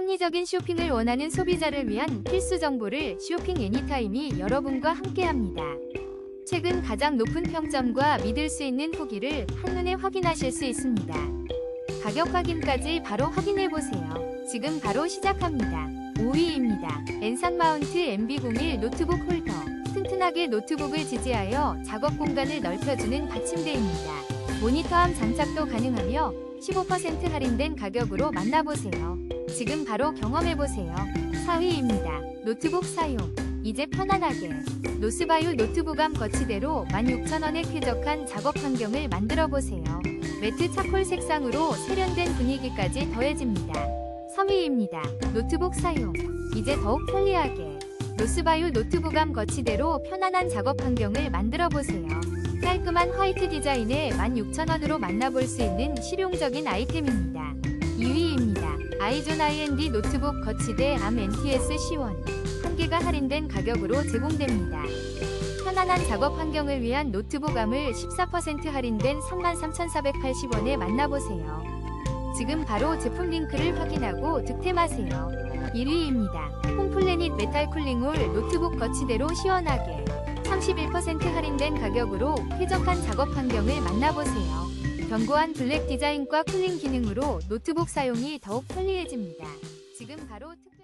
합리적인 쇼핑을 원하는 소비자를 위한 필수 정보를 쇼핑 애니타임이 여러분과 함께합니다. 최근 가장 높은 평점과 믿을 수 있는 후기를 한눈에 확인하실 수 있습니다. 가격 확인까지 바로 확인해 보세요. 지금 바로 시작합니다. 5위입니다. 엔산 마운트 MB01 노트북 홀더. 튼튼하게 노트북을 지지하여 작업 공간을 넓혀주는 받침대입니다. 모니터함 장착도 가능하며 15% 할인된 가격으로 만나보세요. 지금 바로 경험해보세요. 4위입니다. 노트북 사용. 이제 편안하게. 노스바유 노트북암 거치대로 16,000원에 쾌적한 작업 환경을 만들어보세요. 매트 차콜 색상으로 세련된 분위기까지 더해집니다. 3위입니다. 노트북 사용. 이제 더욱 편리하게. 노스바유 노트북암 거치대로 편안한 작업 환경을 만들어보세요. 깔끔한 화이트 디자인에 16,000원으로 만나볼 수 있는 실용적인 아이템입니다. 2위입니다. 아이존 IND 노트북 거치대 암 NTS C1. 한 개가 할인된 가격으로 제공됩니다. 편안한 작업 환경을 위한 노트북 암을 14% 할인된 33,480원에 만나보세요. 지금 바로 제품 링크를 확인하고 득템하세요. 1위입니다. 홈플래닛 메탈 쿨링 홀 노트북 거치대로 시원하게 31% 할인된 가격으로 쾌적한 작업 환경을 만나보세요. 견고한 블랙 디자인과 쿨링 기능으로 노트북 사용이 더욱 편리해집니다. 지금 바로 특...